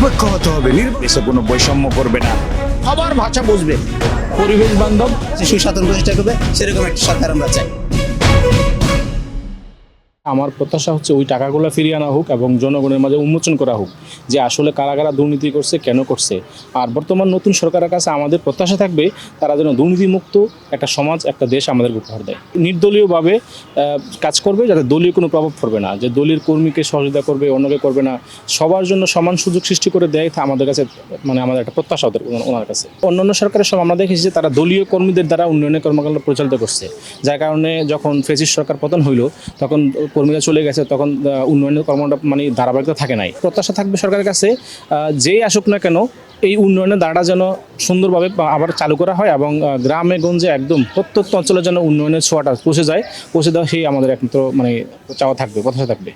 নিরপেক্ষ হতে হবে নির্দেশে কোনো বৈষম্য করবে না। সবার ভাষা বুঝবে। পরিবেশ বান্ধব শিশু সুশাসন প্রতিষ্ঠা করবে সেরকম একটা সরকার আমরা চাই। আমার প্রত্যাশা হচ্ছে ওই টাকাগুলো ফিরিয়ে আনা হোক এবং জনগণের মাঝে উন্মোচন করা হোক যে আসলে কারা কারা দুর্নীতি করছে, কেন করছে। আর বর্তমান নতুন সরকারের কাছে আমাদের প্রত্যাশা থাকবে তারা যেন দুর্নীতিমুক্ত একটা সমাজ, একটা দেশ আমাদের উপহার দেয়। নির্দলীয়ভাবে কাজ করবে যাতে দলীয় কোনো প্রভাব পড়বে না, যে দলীয় কর্মীকে সহযোগিতা করবে, অন্যকে করবে না। সবার জন্য সমান সুযোগ সৃষ্টি করে দেয় আমাদের কাছে মানে আমাদের একটা প্রত্যাশা ওদের, ওনার- ওনার কাছে। অন্যান্য সরকারের সব আমরা দেখেছি যে তারা দলীয় কর্মীদের দ্বারা উন্নয়নের কর্মকাণ্ড পরিচালিত করছে। যার কারণে যখন ফেসিস সরকার পতন হইল, তখন কর্মীরা চলে গেছে, তখন উন্নয়নের কর্মটা মানে ধারাবাহিকতা থাকে নাই। প্রত্যাশা থাকবে সরকারের কাছে যেই আসুক না কেন, এই উন্নয়নের ধারাটা যেন সুন্দরভাবে আবার চালু করা হয় এবং গ্রামে গঞ্জে একদম প্রত্যন্ত অঞ্চলে যেন উন্নয়নের ছোঁয়াটা পৌঁছে যায়, পৌঁছে দেওয়া সেই আমাদের একমাত্র মানে চাওয়া থাকবে, প্রত্যাশা থাকবে।